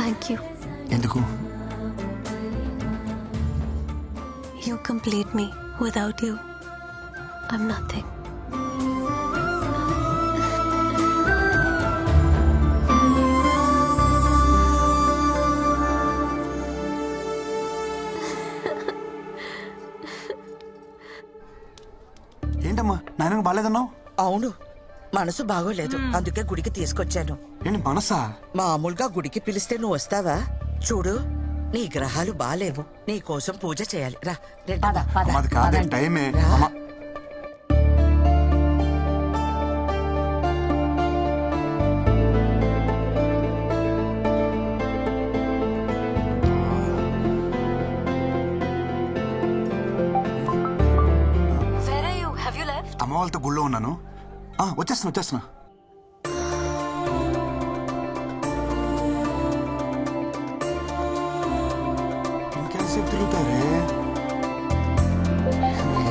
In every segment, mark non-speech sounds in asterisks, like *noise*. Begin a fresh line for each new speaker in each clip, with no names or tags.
Thank you
ఎందుకు?
You complete me without you I'm nothing
ఏంటమ్మా? నాయనకు బాగాలేదన్నావు?
అవును. మనసు బాగోలేదు. అందుకే గుడికి తీసుకొచ్చాను.
ఏంటి మనసా?
మామూలుగా గుడికి పిలిస్తే నువ్వు వస్తావా? చూడు నీ గ్రహాలు బాలేవు. నీ కోసం పూజ చేయాలి. రా
కాదే టైమే.
రా.
అమ్మా వాళ్ళతో గుళ్ళో ఉన్నాను. వచ్చేస్తున్నా వచ్చేస్తున్నా. ఇంకెంతసేపు తిరుగుతారే?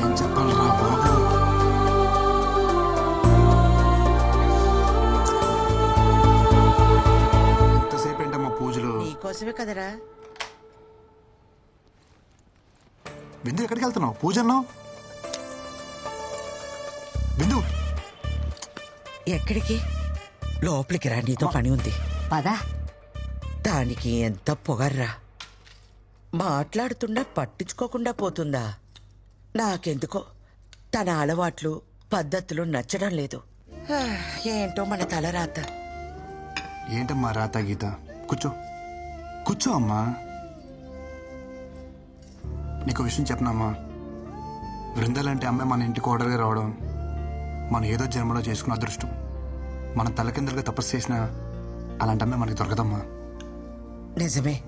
ఏం చెప్పాలరా బాబు? ఎంతసేపు ఏంటమ్మా పూజలు
నీకోసమే కదరా.
బిందు ఎక్కడికి వెళ్తున్నావు? పూజ అన్నావు? బిందు
ఎక్కడికి? లోపలికి రా నీతో పని ఉంది.
పదా.
దానికి ఎంత పొగర్రా. మాట్లాడుతున్నా పట్టించుకోకుండా పోతుందా. నాకెందుకో తన అలవాట్లు పద్ధతులు నచ్చడం లేదు. హా, ఏంటో మన తలరాత
ఏంటమ్మా రాత గీత? కూర్చో. కూర్చో అమ్మా. నీకు విషయం చెప్పనమ్మా బృందాలంటే అమ్మాయి మన ఇంటికి ఓడర్గా రావడం మనం ఏదో జన్మలో చేసుకున్న అదృష్టం. మనం తలకిందులుగా తపస్సు చేసినా అలాంటి అమ్మాయి మనకి దొరకదమ్మా.
నిజమే.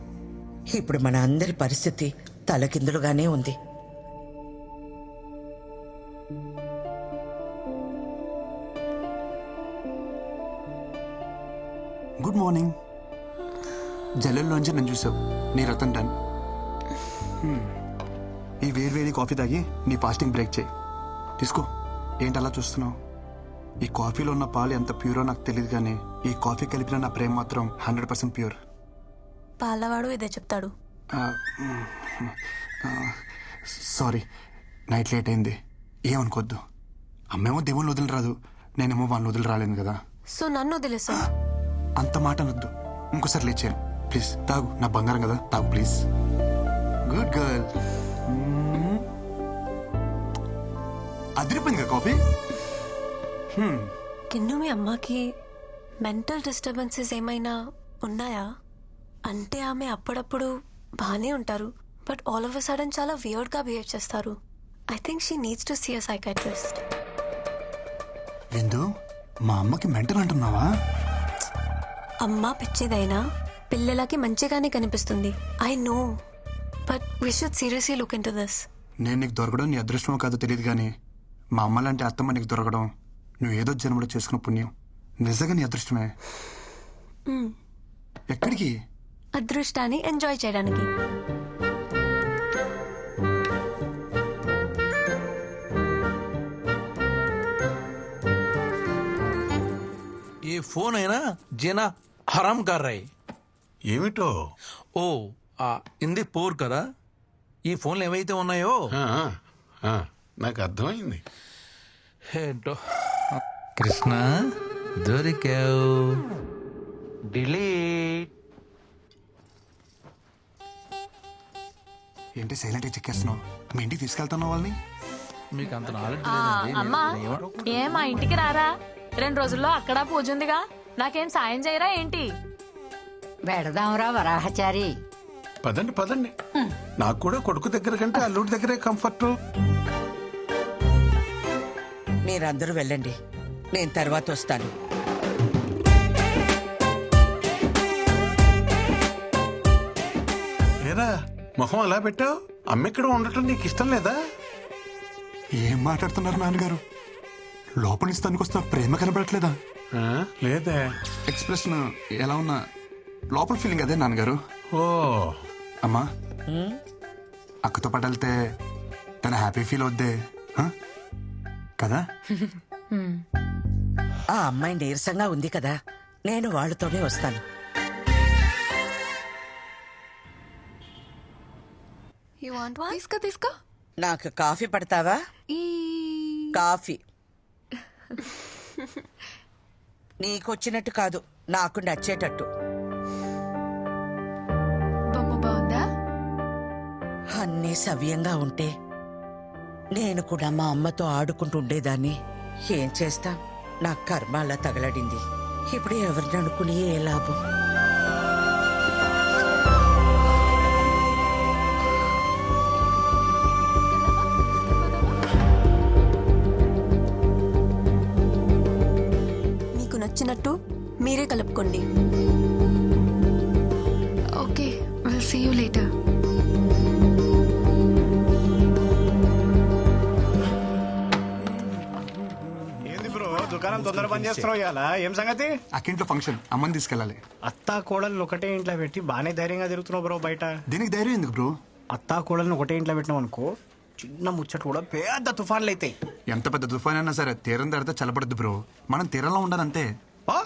ఇప్పుడు మన అందరి పరిస్థితి తలకిందులుగానే ఉంది.
గుడ్ మార్నింగ్ జల్లెల్లోంచి నన్ను చూసావు. నీ రతం డన్ హ్మ్. ఈ వేడివేడి కాఫీ తాగి నీ ఫాస్టింగ్ బ్రేక్ చేయి. తీసుకో. ఏంటి అలా చూస్తున్నావు? ఈ కాఫీలో ఉన్న పాలు ఎంత ప్యూరో నాకు తెలియదు కానీ ఈ కాఫీ కలిపిన నా ప్రేమ మాత్రం హండ్రెడ్ పర్సెంట్ ప్యూర్.
పాలవాడు ఇదే చెప్తాడు.
సారీ నైట్ లేట్ అయింది. ఏమనుకోద్దు అమ్మేమో దేవుని వదిలి రాదు నేనేమో వాళ్ళని వదిలి రాలేను కదా.
సో నన్ను వదిలేసావు
అంత మాట అనొద్దు. ఇంకోసారి లేచాను ప్లీజ్ తాగు. నా బంగారం కదా. తాగు ప్లీజ్. Good girl. అదిరిపోయింది కదా కాఫీ?
కిన్ను మీ అమ్మకి మెంటల్ డిస్టర్బెన్సెస్ ఏమైనా ఉన్నాయా? అంటే ఆమె అప్పుడప్పుడు బాగానే ఉంటారు but all of a sudden చాలా వియర్డ్గా బిహేవ్ చేస్తారు. I think she needs to see a psychiatrist
Vindu మా అమ్మకి మెంటల్ అంటున్నావా?
అమ్మ పిచ్చిదైనా పిల్లలకి మంచిగానే కనిపిస్తుంది. I know but we should seriously look into this
నేను నీకు దొరకడం నీ అదృష్టమో కాదో తెలియదు కానీ మా అమ్మ లాంటి అత్తమ్మ నీకు దొరకడం నువ్వు ఏదో జన్మలో చేసుకున్న పుణ్యం. నిజంగా నీ అదృష్టమే. ఎక్కడికి?
అదృష్టాన్ని ఎంజాయ్ చేయడానికి.
ఏ ఫోన్ అయినా జన హరం కర్రయ్.
ఏమిటో?
ఓ ఆ ఇంది పోర్ కదా? ఈ ఫోన్లు ఏవైతే ఉన్నాయో?
నాకు అర్థమైంది.
ఏంటో? కృష్ణ దొరికావు. డిలీట్.
ఏంటి సైలెంట్గా చెక్కేస్తున్నావు? మీ ఇంటికి తీసుకెళ్తున్నావు వాళ్ళని?
మీకు అంత నాలెడ్జ్
అమ్మా ఏ మా ఇంటికి రారా? రెండు రోజుల్లో అక్కడ పూజ ఉందిగా. నాకేం సాయం చేయరా ఏంటి?
వెడదాంరా వరాహచారి.
పదండి పదండి. నాకు కూడా కొడుకు దగ్గర కంటే అల్లుడి దగ్గరే కంఫర్ట్
మీరందరూ వెళ్ళండి. నేను తర్వాత వస్తాను.
ఏరా మొహం అలా పెట్టావు? అమ్మెక్కడ ఉండటం నీకు ఇష్టం లేదా?
ఏం మాట్లాడుతున్నారు నాన్నగారు? లోపల నుంచి తనకొస్తున్న ప్రేమ కనబడట్లేదా?
ఆ, లేదే.
ఎక్స్ప్రెషన్ ఎలా ఉన్నా లోపల ఫీలింగ్ అదే నాన్నగారు.
ఓ.
అమ్మా. అక్కతో పాటు వెళ్తే తన హ్యాపీ ఫీల్ అవుద్దే ఆ? కదా? *laughs*
ఆ అమ్మాయి నీరసంగా ఉంది కదా. నేను వాళ్ళతోనే వస్తాను.
యూ వాంట్ వన్
తీసుకో తీసుకో.
నాకు కాఫీ పడతావా?
ఈ
కాఫీ. నీకొచ్చినట్టు కాదు నాకు నచ్చేటట్టు.
బొమ్మ బాగుందా?
అన్నీ సవ్యంగా ఉంటే నేను కూడా మా అమ్మతో ఆడుకుంటూ ఉండేదాన్ని. ఏం చేస్తాం? నా కర్మ అలా తగలడింది. ఇప్పుడు ఎవరిని అనుకుని ఏ లాభం?
మీకు నచ్చినట్టు మీరే కలుపుకోండి.
Okay will see you later
తొందర పని చేస్తున్నావు ఇవాళ. ఏం సంగతి?
అక్కింట్లో ఫంక్షన్ అమ్మని తీసుకెళ్ళాలి.
అత్తా కోడలు ఒకటే ఇంట్లో పెట్టి బాగానే ధైర్యంగా తిరుగుతున్నావు బ్రో బయట.
దీనికి ధైర్యం ఎందుకు బ్రో?
అత్తా కోడలను ఒకటే ఇంట్లో పెట్టినావు అనుకో చిన్న ముచ్చట కూడా పెద్ద తుఫాన్లు అవుతాయి
ఎంత పెద్ద తుఫాన్ అయినా సరే తీరం దాడితే చల్లబడద్దు బ్రో. మనం తీరంలో ఉండాలంతే
ఆ?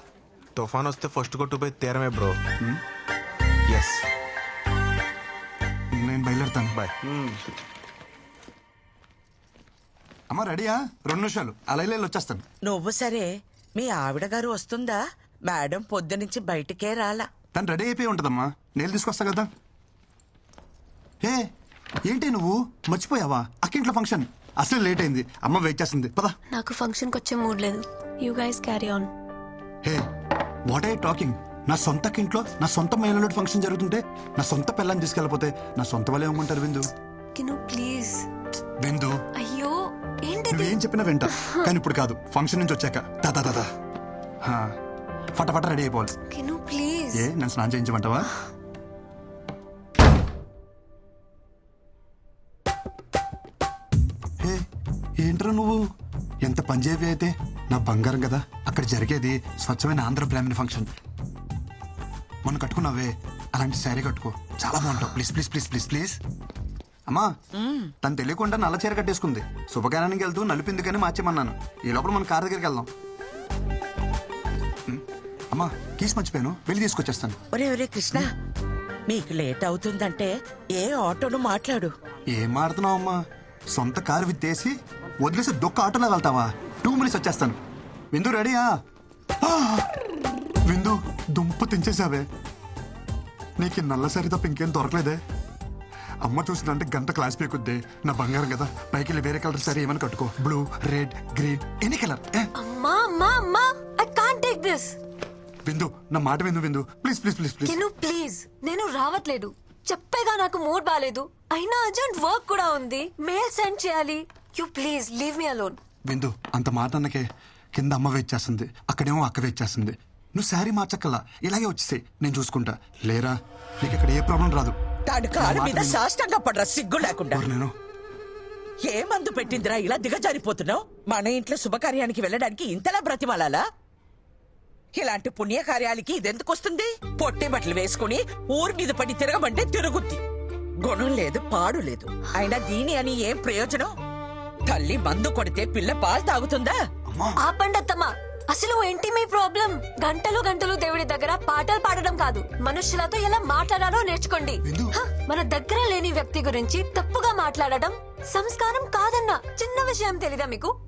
తుఫాన్ వస్తే ఫస్ట్ కొట్టుపోయి తీరమే బ్రో. ఎస్
నేను బయలుదేరుతాను.
బాయ్
అమ్మ రెడీయా? రెండు నిమిషాలు. అలా ఇలా వచ్చేస్తాను.
నువ్వు సరే మీ ఆవిడ గారు వస్తుందా? మేడం పొద్దునుంచి బయటికే రాలా.
తను రెడీ అయిపోయి ఉంటుందమ్మా. నేను తీసుకొస్తా కదా. ఏ ఏంటి నువ్వు? మర్చిపోయావా? అక్కింట్లో ఫంక్షన్. అసలు లేట్ అయింది. అమ్మ వెయిట్ చేస్తుంది. పదా.
నాకు ఫంక్షన్కి వచ్చే మూడ్ లేదు. You guys carry on
hey what I talking నా సొంత ఇంట్లో నా సొంత మహిళలో ఫంక్షన్ జరుగుతుంటే నా సొంత పిల్లని తీసుకెళ్ళిపోతే నా సొంత వాళ్ళు ఏమంటారు విందు?
కిను ప్లీజ్
విందు?
అయ్యో.
నువ్వేం చెప్పినా వింటా. కానీ ఇప్పుడు కాదు. ఫంక్షన్ నుంచి వచ్చాక. దాదా దాదా ఫటాఫట రెడీ అయిపోవాలి.
ప్లీజ్
ఏ నన్ను స్నానం చేయించమంటావా? ఏంట్రా నువ్వు? ఎంత పంజాబీ అయితే? నా బంగారం కదా. అక్కడ జరిగేది స్వచ్ఛమైన ఆంధ్ర బ్రాహ్మణ ఫంక్షన్ మొన్న కట్టుకున్నావే. అలాంటి శారీ కట్టుకో. చాలా బాగుంటావు. Please please please please please అమ్మా తను తెలియకుండా నల్ల చీర కట్టేసుకుంది. శుభకార్యానికి వెళ్తూ నలిపిందుకని మార్చేమన్నాను. ఈ లోపల మన కార్ దగ్గరికి వెళ్దాం. ఉమ్, అమ్మా కీస్ మర్చిపోయాను. వెళ్ళి తీసుకొచ్చేస్తాను.
ఒరే ఒరే కృష్ణ. మీకు లేట్ అవుతుందంటే ఏ ఆటోను మాట్లాడు.
ఏం మాడుతున్నావు అమ్మా? సొంత కారు విత్తేసి వదిలేసి దొక్క ఆటోలో వెళ్తావా? టూ మినిట్స్ వచ్చేస్తాను. విందు రెడీయా? ఆ! విందు దుంప తెంచేసావే నీకు ఈ నల్ల సరి తప్ప ఇంకేం దొరకలేదే. అమ్మ చూసిందంటే గంట క్లాస్ పీకుద్ది నా బంగారం కదా. పైకి వెళ్ళి వేరే కలర్ సరే ఏమైనా కట్టుకో. Blue red green any colour
అమ్మా అమ్మా అమ్మా ఐ కాంట్ టేక్ దిస్
విందు నా మాట Vindu Vindu. Please please please please
కిను please నేను రావట్లేదు. చెప్పేగా నాకు మూడ్ బాగాలేదు అయినా అర్జెంట్ వర్క్ కూడా ఉంది. మెయిల్ సెండ్ చేయాలి. You please leave me alone
Vindu అంత మాట అన్నకే కింద అమ్మ వెయిట్ చేస్తుంది అక్కడేమో అక్క వెయిట్ చేస్తుంది నువ్వు శారీ మార్చక్కల్లా ఇలాగే వచ్చేసాయి. నేను చూసుకుంటా. లేరా? నీకు ఇక్కడ ఏ ప్రాబ్లం రాదు.
దాని కాలు మీద. సాష్టంగా పడరా సిగ్గు లేకుండా. ఏ మందు పెట్టిందిరా ఇలా దిగజారిపోతున్నావు? మన ఇంట్లో శుభకార్యానికి వెళ్ళడానికి ఇంతలా బ్రతిమాలాలా? ఇలాంటి పుణ్యకార్యాలకి ఇదెందుకు వస్తుంది? పొట్టి బట్టలు వేసుకుని ఊరి మీద పడి తిరగమంటే తిరుగుద్ది. గుణం లేదు పాడు లేదు. అయినా దీని అని ఏం ప్రయోజనం? తల్లి మందు కొడితే పిల్ల పాలు తాగుతుందా?
ఆపండి అత్తమ్మా అసలు ఏంటి మీ ప్రాబ్లం? గంటలు గంటలు దేవుడి దగ్గర పాటలు పాడడం కాదు. మనుషులతో ఎలా మాట్లాడాలో నేర్చుకోండి. హ, మన దగ్గర లేని వ్యక్తి గురించి తప్పుగా మాట్లాడడం సంస్కారం కాదన్న చిన్న విషయం తెలీదా మీకు?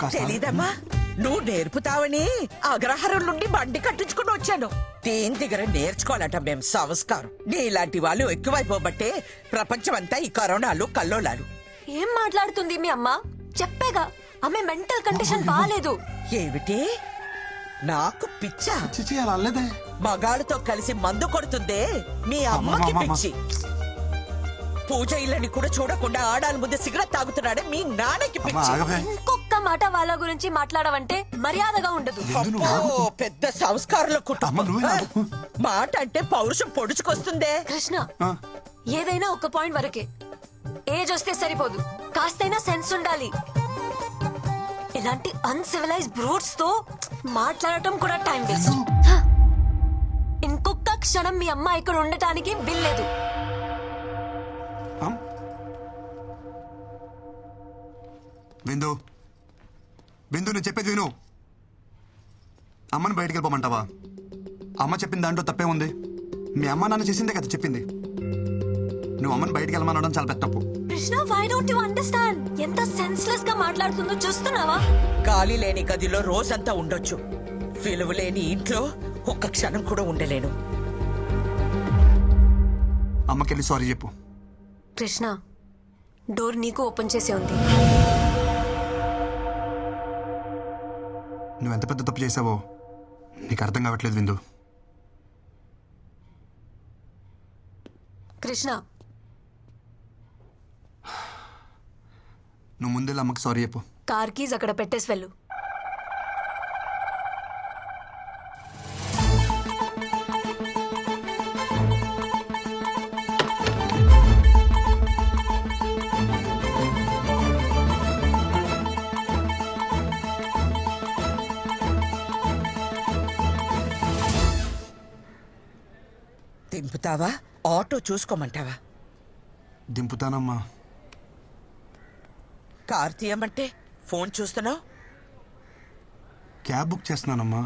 కాస్త
తెలీదమ్మా. నువ్వు నేర్పుతావని అగ్రహారం నుండి బండి కట్టించుకుని వచ్చాను. దేని దగ్గర నేర్చుకోవాలట మేం సంస్కారం? నీలాంటి వాళ్ళు ఎక్కువైపోబట్టే ప్రపంచమంతా ఈ కరోనాలు కల్లోలాలు.
ఏం మాట్లాడుతుంది మీ అమ్మ? చెప్పేగా. ఆమె మెంటల్ కండిషన్ బాగాలేదు
ఏమిటి? నాకు పిచ్చా?
చిచి అలా అనలేదే
మగాళ్ళతో కలిసి మందు కొడుతుందే? మీ అమ్మకి
అమ్మమ్మ.
పిచ్చి. పూజ ఇళ్ళని కూడా చూడకుండా ఆడాల ముందు సిగరెట్ తాగుతున్నాడే మీ నాన్నకి
అమ్మా
పిచ్చి.
ఆగవే.
ఇంకొక మాట వాళ్ళ గురించి మాట్లాడవంటే మర్యాదగా ఉండదు.
నువ్వు ఆగు.
పెద్ద సంస్కారంలో
అమ్మ,
కుటుంబం
నువ్వే.
మాట అంటే పౌరుషం పొడుచుకొస్తుందే?
కృష్ణ
ఆ,
ఏదైనా ఒక పాయింట్ వరకే. ఏజ్ వస్తే సరిపోదు. కాస్తైనా సెన్స్ ఉండాలి. ఇలాంటి అన్సివిలైజ్ బ్రూట్స్తో మాట్లాడటం కూడా టైం వేస్ట్ ఇంకొక క్షణం మీ అమ్మ ఇక్కడ ఉండటానికి వీల్లేదు
అమ్. విందు. విందు నువ్వు చెప్పేది విను. అమ్మని బయటికి వెళ్ళిపోమంటావా? అమ్మ చెప్పిన దాంట్లో తప్పే ఉంది. మీ అమ్మ నాన్న చేసిందే కదా చెప్పింది. నువ్వు అమ్మని బయటికి వెళ్ళమనడం చాలా పెద్ద తప్పు.
Krishna why don't you understand ఎంత సెన్స్లెస్గా మాట్లాడుతుందో చూస్తున్నావా?
గాలి లేని గదిలో రోజంతా ఉండొచ్చు. విలువ లేని ఇంట్లో ఒక్క క్షణం కూడా ఉండలేను.
అమ్మకెళ్ళి సారీ చెప్పు.
కృష్ణ డోర్ నీకు ఓపెన్ చేసే ఉంది.
నువ్వు ఎంత పెద్ద తప్పు చేసావో నీకు అర్థం కావట్లేదు విందు.
కృష్ణ
నువ్వు ముందెళ్ళి అమ్మకి సారీ చెప్పు.
కార్ కీజ్ అక్కడ పెట్టేసి వెళ్ళు.
దింపుతావా? ఆటో చూసుకోమంటావా?
దింపుతానమ్మా.
కార్ తీయమంటే ఫోన్ చూస్తున్నావు?
Cab book చేస్తున్నానమ్మా.